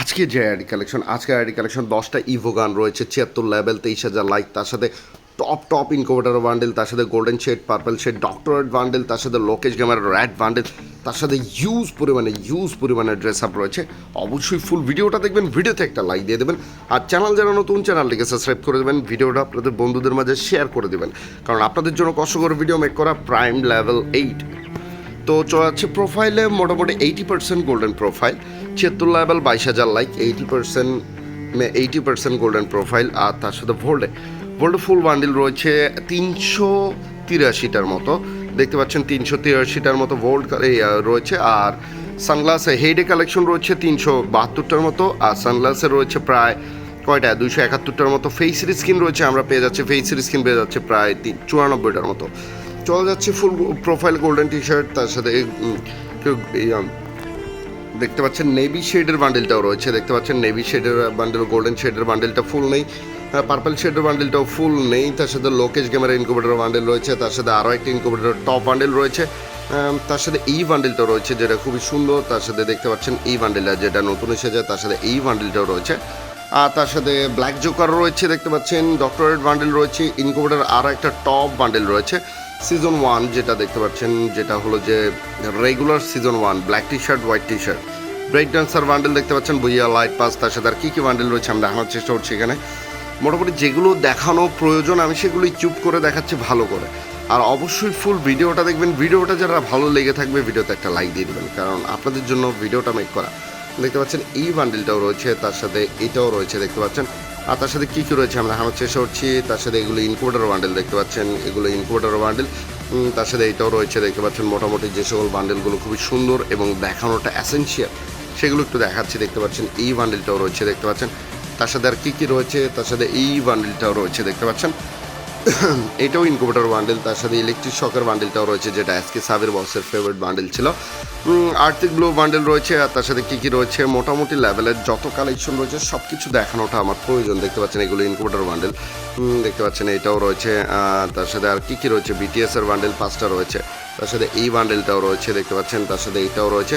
আজকে যে ID collection, আজকে আইডি কালেকশন দশটা ইভো গান রয়েছে, ছিয়াত্তর লেভেল তেইশ হাজার লাইক তার সাথে টপ টপ ইনকোভেটার বান্ডেল তার সাথে golden shade purple shade doctorate bundle তার সাথে লোকেশ গেমার র্যাড বান্ডেল তার সাথে ইউজ পরিমাণে ইউজ পরিমাণে ড্রেস আপ রয়েছে। অবশ্যই ফুল ভিডিওটা দেখবেন, ভিডিওতে একটা লাইক দিয়ে দেবেন। আর চ্যানেল যারা নতুন চ্যানেলটিকে সাবস্ক্রাইব করে দেবেন, ভিডিওটা আপনাদের বন্ধুদের মাঝে শেয়ার করে দেবেন। কারণ আপনাদের জন্য কষ্ট করে ভিডিও মেক করা প্রাইম লেভেল এইট তো চলে যাচ্ছে প্রোফাইলে মোটামুটি এইটি পার্সেন্ট গোল্ডেন প্রোফাইল ছিয়াত্তর লেভেল বাইশ হাজার like eighty percent eighty percent golden profile আর তার সাথে ভোল্ডে ভোল্ডে ফুল বান্ডিল রয়েছে তিনশো তিরাশিটার মতো। দেখতে পাচ্ছেন তিনশো তিরাশিটার মতো ভোল্ড রয়েছে, আর সানগ্লাসে হেডে কালেকশন রয়েছে তিনশো বাহাত্তরটার মতো, আর সানগ্লাসে রয়েছে প্রায় কয়টা? দুইশো একাত্তরটার মতো। ফেসের স্কিন রয়েছে, আমরা পেয়ে যাচ্ছি ফেসের স্কিন পেয়ে যাচ্ছে প্রায় তিন চুরানব্বইটার মতো। চলে যাচ্ছে full profile golden T shirt তার সাথে দেখতে পাচ্ছেন নেভি শেডের বান্ডেলটাও রয়েছে। দেখতে পাচ্ছেন নেভি শেডের বান্ডেল গোল্ডেন শেডের বান্ডেলটা ফুল নেই। পার্পল শেডের বান্ডেলটাও ফুল নেই। তার সাথে লোকেশ গেমের ইনকুবেটর বান্ডেল রয়েছে। তার সাথে আরও একটা ইনকুবেটর টপ বান্ডেল রয়েছে। তার সাথে এই বান্ডেলটা রয়েছে যেটা খুবই সুন্দর। তার সাথে দেখতে পাচ্ছেন এই বান্ডেলটা যেটা নতুন এসেছে, তার সাথে এই বান্ডেলটাও রয়েছে। আর তার সাথে ব্ল্যাক জোকার রয়েছে, দেখতে পাচ্ছেন। ডক্টরেট বান্ডেল রয়েছে। ইনকুবেটর আরও একটা টপ বান্ডেল রয়েছে। সিজন ওয়ান যেটা দেখতে পাচ্ছেন, যেটা হলো যে regular season one black T shirt white T shirt break dancer bundle দেখতে পাচ্ছেন, বুইয়া, লাইট পাস, তার সাথে আর কী কী বান্ডেল রয়েছে আমি দেখানোর চেষ্টা করছি এখানে। মোটামুটি যেগুলো দেখানো প্রয়োজন, আমি সেগুলোই চুপ করে দেখাচ্ছি, ভালো করে। আর অবশ্যই ফুল ভিডিওটা দেখবেন। ভিডিওটা যারা ভালো লেগে থাকবে, ভিডিওতে একটা লাইক দিয়ে দেবেন। কারণ আপনাদের জন্য ভিডিওটা মেক করা। দেখতে পাচ্ছেন, এই বান্ডেলটাও রয়েছে, তার সাথে এটাও রয়েছে, দেখতে পাচ্ছেন। আর তার সাথে কী কী রয়েছে আমরা চেষ্টা করছি। তার সাথে এগুলো ইনকোডার বান্ডেল দেখতে পাচ্ছেন। এগুলো ইনকোডার বান্ডেল তার সাথে এটাও রয়েছে দেখতে পাচ্ছেন। মোটামুটি যে সকল বান্ডেলগুলো খুবই সুন্দর এবং দেখানোটা অ্যাসেন্সিয়াল সেগুলো একটু দেখাচ্ছি। দেখতে পাচ্ছেন, এই বান্ডেলটাও রয়েছে দেখতে পাচ্ছেন। তার সাথে আর কী কী রয়েছে? তার সাথে এই বান্ডেলটাও রয়েছে দেখতে পাচ্ছেন। এটাও ইনকুবেটর বান্ডেল তার সাথে ইলেকট্রিক শকের বান্ডেলটাও রয়েছে, যেটা আজকে সাবের বক্সের ফেভারিট বান্ডেল ছিল। আর্থিক গ্লো বান্ডেল রয়েছে, আর তার সাথে কী কী রয়েছে? মোটামুটি লেভেলের যত কালেকশন রয়েছে সব কিছু দেখানোটা আমার প্রয়োজন, দেখতে পাচ্ছেন এগুলো ইনকুবেটর বান্ডেল দেখতে পাচ্ছেন এটাও রয়েছে তার সাথে আর কী কী রয়েছে? বিটিএস এর বান্ডেল পাঁচটা রয়েছে, তার সাথে এই বান্ডেলটাও রয়েছে, দেখতে পাচ্ছেন, তার সাথে এইটাও রয়েছে।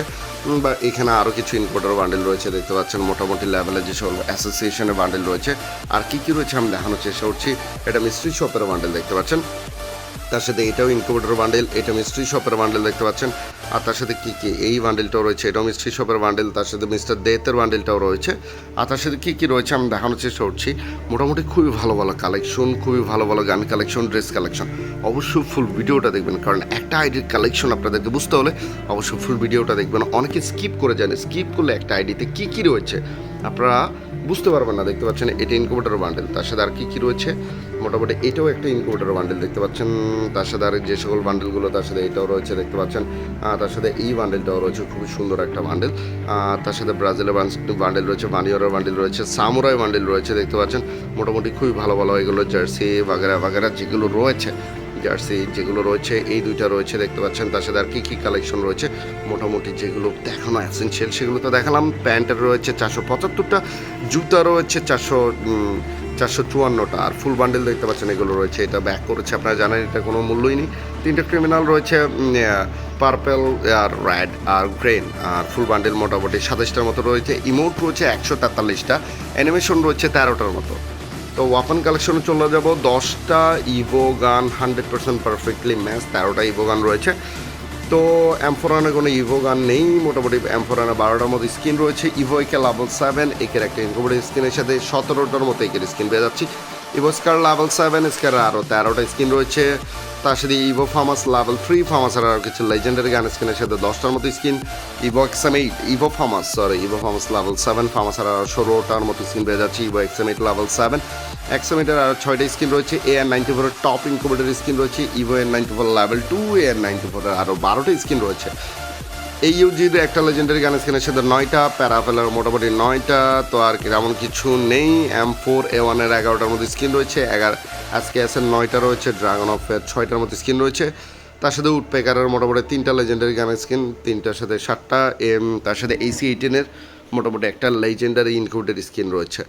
বা এখানে আরও কিছু ইনকোটার বান্ডেল রয়েছে, দেখতে পাচ্ছেন, মোটামুটি লেভেলের যেসব অ্যাসোসিয়েশনের বান্ডেল রয়েছে। আর কী কী রয়েছে আমি দেখানোর চেষ্টা করছি, এটা মিস্ট্রি শপের বান্ডেল দেখতে পাচ্ছেন। তার সাথে এটাও ইনকুবেটর বান্ডেল এটা মিস্ট্রি শপের বান্ডেল দেখতে পাচ্ছেন। আর তার সাথে কী কী এই বান্ডেলটাও রয়েছে, এটাও মিস্ট্রি শপের বান্ডেল তার সাথে মিস্টার দেতের বান্ডেলটাও রয়েছে। আর তার সাথে কী কী রয়েছে আমি দেখানোর চেষ্টা করছি। মোটামুটি খুবই ভালো ভালো কালেকশন খুবই ভালো ভালো গান কালেকশন ড্রেস কালেকশন অবশ্যই ফুল ভিডিওটা দেখবেন, কারণ একটা আইডির কালেকশন আপনাদেরকে বুঝতে হলে অবশ্যই ফুল ভিডিওটা দেখবেন। অনেকে স্কিপ করে যান স্কিপ করলে একটা আইডিতে কী কী রয়েছে, আপনারা বুঝতে পারবেন না। দেখতে পাচ্ছেন, এটা ইনকুবেটর বান্ডেল তার সাথে আর কী কী রয়েছে? মোটামুটি এটাও একটা ইনকুবেটর বান্ডেল দেখতে পাচ্ছেন। তার সাথে আর যে সকল বান্ডেলগুলো তার সাথে এটাও রয়েছে দেখতে পাচ্ছেন। তার সাথে এই বান্ডেলটাও রয়েছে, খুবই সুন্দর একটা বান্ডেল তার সাথে ব্রাজিলের বান্ডেল রয়েছে বানিয়রের বান্ডেল রয়েছে সামুরাই বান্ডেল রয়েছে দেখতে পাচ্ছেন। মোটামুটি খুবই ভালো ভালো এগুলো জার্সি বাগেরা বাগেরা যেগুলো রয়েছে জার্সি যেগুলো রয়েছে, এই দুইটা রয়েছে দেখতে পাচ্ছেন। তার সাথে আর কী কী কালেকশন রয়েছে, মোটামুটি যেগুলো দেখানো অ্যাসেন্সিয়াল সেগুলো তো দেখালাম। প্যান্টের রয়েছে চারশো পঁচাত্তরটা, জুতা রয়েছে চারশো চারশো চুয়ান্নটা। আর ফুল বান্ডেল দেখতে পাচ্ছেন এগুলো রয়েছে, এটা ব্যাক করেছে, আপনারা জানেন এটা কোনো মূল্যই নেই। তিনটে ক্রিমিনাল রয়েছে পার্পেল আর রেড আর গ্রেন আর ফুল বান্ডেল মোটামুটি সাতাশটার মতো রয়েছে। ইমোট রয়েছে একশো তেতাল্লিশটা অ্যানিমেশন রয়েছে তেরোটার মতো। তো ওয়াপন কালেকশনে চলে যাব, দশটা evo gun hundred perfectly match তেরোটা ইভো গান রয়েছে। তো অ্যাম্ফোরানের কোনো ইভো গান নেই। মোটামুটি অ্যাম্ফোরানে বারোটার মতো স্ক্রিন রয়েছে। ইভো একে লাভেল সেভেন একের একটা ইনকোভেড স্ক্রিনের সাথে সতেরোটার মতো একের স্ক্রিন পেয়ে যাচ্ছি। ইভো স্কার লাভেল সেভেন স্কারের আরও তেরোটা স্ক্রিন রয়েছে। তার সাথে evo famas level three famas আর আরও কিছু লেজেন্ডারি গান স্কিনের সাথে দশটার মতো skin evo XM eight evo famas sorry evo famas level seven famas আর আরও ষোলোটার মতো স্কিন পেয়ে যাচ্ছি evo XM eight level seven এক্সামিটার আর ছয়টা স্কিন রয়েছে এ আর নাইনটি ফোরের টপ ইনকুবেটার স্কিন রয়েছে ইভো এর ninety four level two A R ninety ফোরের আরও বারোটা স্কিন রয়েছে। এই ইউজির একটা লেজেন্ডারি গান স্কিনের সাথে নয়টা, প্যারাফেলার মোটামুটি নয়টা, তো আর তেমন কিছু নেই। এম ফোর এ ওয়ানের এগারোটার মতো স্কিন রয়েছে, এগারো আজকে এসের নয়টা রয়েছে ড্রাগন অফ ছয়টার মতো স্কিন রয়েছে। তার সাথে উডপেকারের মোটামুটি তিনটা লেজেন্ডারি গান স্কিন তিনটার সাথে সাতটা, এম, তার সাথে এসি এইটিনের মোটামুটি একটা লেজেন্ডারি ইনক্লুডেড স্কিন রয়েছে।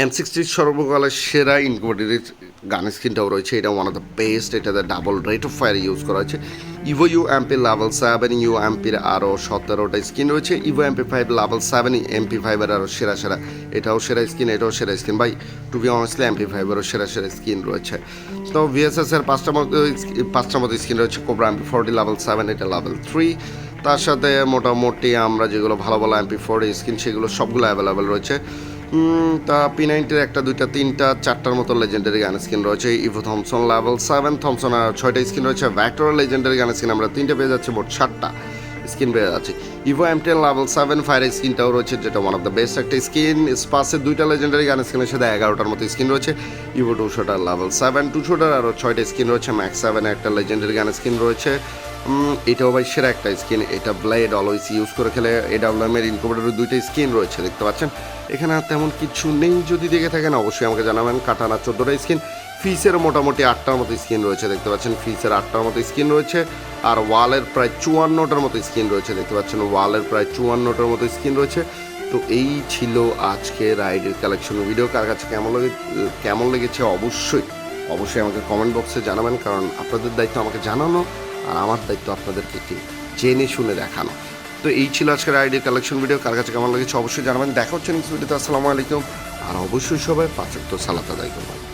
এন সিক্সটির সর্বকালের সেরা ইনকোভেটারের গান স্ক্রিনটাও রয়েছে। এটা ওয়ান অফ দ্য বেস্ট এটাতে double rate of fire use করা হয়েছে। Evo U MP level seven U এমপির আরও সতেরোটা স্ক্রিন রয়েছে। Evo MP five level seven MP ফাইভের আরও সেরা সেরা, এটাও সেরা স্ক্রিন এটাও সেরা স্ক্রিন ভাই টু বি অনেস্টলি এমপি ফাইভেরও সেরা সেরা স্ক্রিন রয়েছে। তো ভিএসএস এর পাঁচটা মতো পাঁচটা মতো স্ক্রিন রয়েছে cobra MP forty level seven এটা লেভেল থ্রি তার সাথে মোটামুটি আমরা যেগুলো ভালো ভালো এমপি ফোর স্ক্রিন সেগুলো সবগুলো অ্যাভেলেবেল রয়েছে। তা পি নাইনটির একটা, দুইটা, তিনটা, চারটার মতো লেজেন্ডারি গান স্কিন রয়েছে। Evo Thompson level seven Thompson আর ছয়টা স্কিন রয়েছে। ভ্যাক্টর লেজেন্ডারি গান স্কিন আমরা তিনটে পেয়ে যাচ্ছি, মোট সাতটা স্কিন পেয়ে যাচ্ছি। Evo M ten level seven fire স্কিনটাও রয়েছে, যেটা ওয়ান অফ দ্য বেস্ট একটা স্কিন স্পাসের দুইটা লেজেন্ডারি গান স্কিনের সাথে এগারোটার মতো স্কিন রয়েছে। Evo two shooter level seven two shooter আরও ছয়টা স্কিন রয়েছে। ম্যাক্স সেভেন একটা লেজেন্ডারি গান স্কিন রয়েছে। এটাও ভাই সেরা একটা স্কিন এটা ব্লেড অলওয়েজ ইউজ করে খেলে এডাব্লিউএম এর ইনকোভেটারের দুইটা স্কিন রয়েছে, দেখতে পাচ্ছেন? এখানে আর তেমন কিছু নেই, যদি দেখে থাকেন অবশ্যই আমাকে জানাবেন। কাটানা চোদ্দোটা স্কিন ফিসের মোটামুটি আটটার মতো স্কিন রয়েছে, দেখতে পাচ্ছেন? ফিসের আটটার মতো স্কিন রয়েছে, আর ওয়ালের প্রায় চুয়ান্নটার মতো স্কিন রয়েছে, দেখতে পাচ্ছেন? ওয়ালের প্রায় চুয়ান্নটার মতো স্কিন রয়েছে। তো এই ছিল আজকে রাইডের কালেকশন ভিডিও কার কাছে কেমন লাগে, কেমন লেগেছে? অবশ্যই অবশ্যই আমাকে কমেন্ট বক্সে জানাবেন, কারণ আপনাদের দায়িত্ব আমাকে জানানো। আর আমার দায়িত্ব আপনাদেরকে কি জেনে শুনে দেখানো। তো এই ছিল আজকের আইডি কালেকশন ভিডিও। কার কাছে কেমন লেগেছে অবশ্যই জানাবেন। দেখা হচ্ছে নেক্সট ভিডিওতে আসসালামু আলাইকুম। আর অবশ্যই সবাই পাঁচক তো সালাত আদায় করবেন।